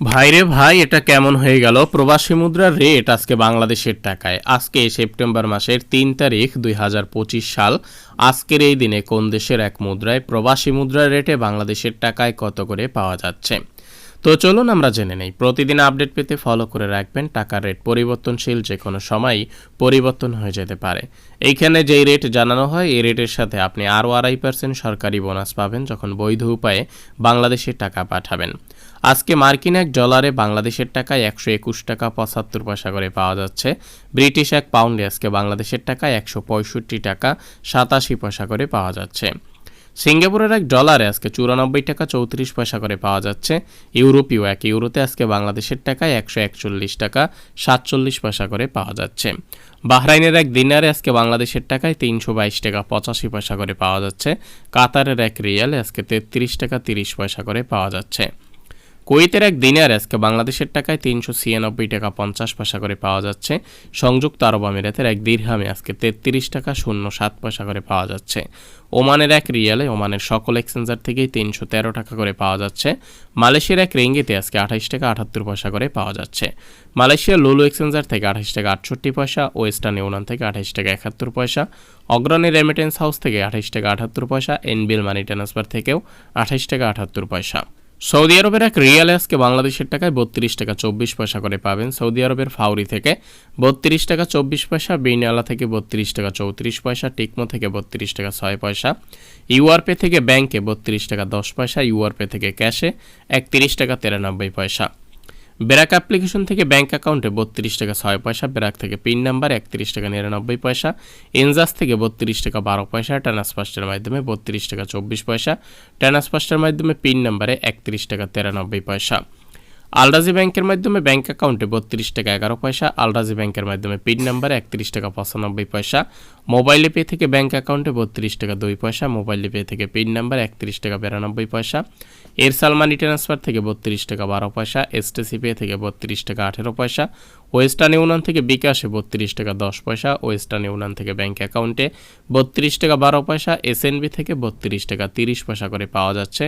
ভাইরে ভাই, এটা কেমন হয়ে গেল? প্রবাসী মুদ্রার রেট আজকে বাংলাদেশের টাকায়। আজকে সেপ্টেম্বর মাসের তিন তারিখ, দুই হাজার পঁচিশ সাল। আজকের এই দিনে কোন দেশের এক মুদ্রায় প্রবাসী মুদ্রার রেটে বাংলাদেশের টাকায় কত করে পাওয়া যাচ্ছে? তো চলুন আমরা জেনে নেই। প্রতিদিন আপডেট পেতে ফলো করে রাখবেন। টাকার রেট পরিবর্তনশীল যে কোনো সময়ই পরিবর্তন হয়ে যেতে পারে। এইখানে যেই রেট জানানো হয়, এই রেটের সাথে আপনি আরও আড়াই পার্সেন্ট সরকারি বোনাস পাবেন যখন বৈধ উপায়ে বাংলাদেশের টাকা পাঠাবেন। আজকে মার্কিন এক ডলারে বাংলাদেশের টাকায় একশো একুশ টাকা পঁচাত্তর পয়সা করে পাওয়া যাচ্ছে। ব্রিটিশ এক পাউন্ডে আজকে বাংলাদেশের টাকায় একশো পঁয়ষট্টি টাকা সাতাশি পয়সা করে পাওয়া যাচ্ছে। সিঙ্গাপুরের এক ডলারে আজকে চুরানব্বই টাকা চৌত্রিশ পয়সা করে পাওয়া যাচ্ছে। ইউরোপীয় এক ইউরোতে আজকে বাংলাদেশের টাকায় একশো একচল্লিশ টাকা সাতচল্লিশ পয়সা করে পাওয়া যাচ্ছে। বাহরাইনের এক দিনারে আজকে বাংলাদেশের টাকায় তিনশো বাইশ টাকা পঁচাশি পয়সা করে পাওয়া যাচ্ছে। কাতারের এক রিয়ালে আজকে তেত্রিশ টাকা তিরিশ পয়সা করে পাওয়া যাচ্ছে। কুয়েতের এক দিনার আজকে বাংলাদেশের টাকায় তিনশো ছিয়ানব্বই টাকা পঞ্চাশ পয়সা করে পাওয়া যাচ্ছে। সংযুক্ত আরব আমিরাতের এক দীর্ঘামে আজকে তেত্রিশ টাকা শূন্য সাত পয়সা করে পাওয়া যাচ্ছে। ওমানের এক রিয়ালে ওমানের সকল এক্সচেঞ্জার থেকেই তিনশো তেরো টাকা করে পাওয়া যাচ্ছে। মালয়েশিয়ার এক রেঙ্গিতে আজকে আঠাইশ টাকা আটাত্তর পয়সা করে পাওয়া যাচ্ছে। মালয়েশিয়ার লুলু এক্সচেঞ্জার থেকে আঠাইশ টাকা আটষট্টি পয়সা, ওয়েস্টার্ন ইউনিয়ন থেকে আঠাইশ টাকা একাত্তর পয়সা, অগ্রণী রেমিটেন্স হাউস থেকে আঠাইশ টাকা আটাত্তর পয়সা এনবিএল মানি ট্রান্সফার থেকেও আঠাইশ টাকা আটাত্তর পয়সা। সৌদি আরবের এক রিয়াল আজকে বাংলাদেশের টাকায় বত্রিশ টাকা চব্বিশ পয়সা করে পাবেন। সৌদি আরবের ফাউরি থেকে বত্রিশ টাকা চব্বিশ পয়সা, বিনালা থেকে বত্রিশ টাকা চৌত্রিশ পয়সা, টিকমো থেকে বত্রিশ টাকা ছয় পয়সা, ইউআরপে থেকে ব্যাংকে বত্রিশ টাকা দশ পয়সা, ইউআরপে থেকে ক্যাশে একত্রিশ টাকা তিরানব্বই পয়সা। ব্র্যাক অ্যাপ্লিকেশন থেকে ব্যাঙ্ক অ্যাকাউন্টে বত্রিশ টাকা ছয় পয়সা ব্র্যাক থেকে পিন নাম্বার একত্রিশ টাকা নিরানব্বই পয়সা, এনজাস থেকে বত্রিশ টাকা বারো পয়সা ট্রান্সফাস্টের মাধ্যমে বত্রিশ টাকা চব্বিশ পয়সা ট্রান্সফাস্টের মাধ্যমে পিন নাম্বারে একত্রিশ টাকা তিরানব্বই পয়সা। আলরাজি ব্যাংকের মাধ্যমে ব্যাংক অ্যাকাউন্টে বত্রিশ টাকা এগারো পয়সা, আলরাজি ব্যাংকের মাধ্যমে পিন নাম্বারে একত্রিশ টাকা পঁচানব্বই পয়সা, মোবাইলে পে থেকে ব্যাংক অ্যাকাউন্টে বত্রিশ টাকা দুই পয়সা, মোবাইলে পে থেকে পিন নাম্বার একত্রিশ টাকা বিরানব্বই পয়সা, এরসাল মানি ট্রান্সফার থেকে বত্রিশ টাকা বারো পয়সা, এসটিসি পে থেকে বত্রিশ টাকা আঠেরো পয়সা, ওয়েস্টার্ন ইউনিয়ন থেকে বিকাশে বত্রিশ টাকা দশ পয়সা, ওয়েস্টার্ন ইউনিয়ন থেকে ব্যাংক অ্যাকাউন্টে বত্রিশ টাকা বারো পয়সা, এসএনবি থেকে বত্রিশ টাকা তিরিশ পয়সা করে পাওয়া যাচ্ছে।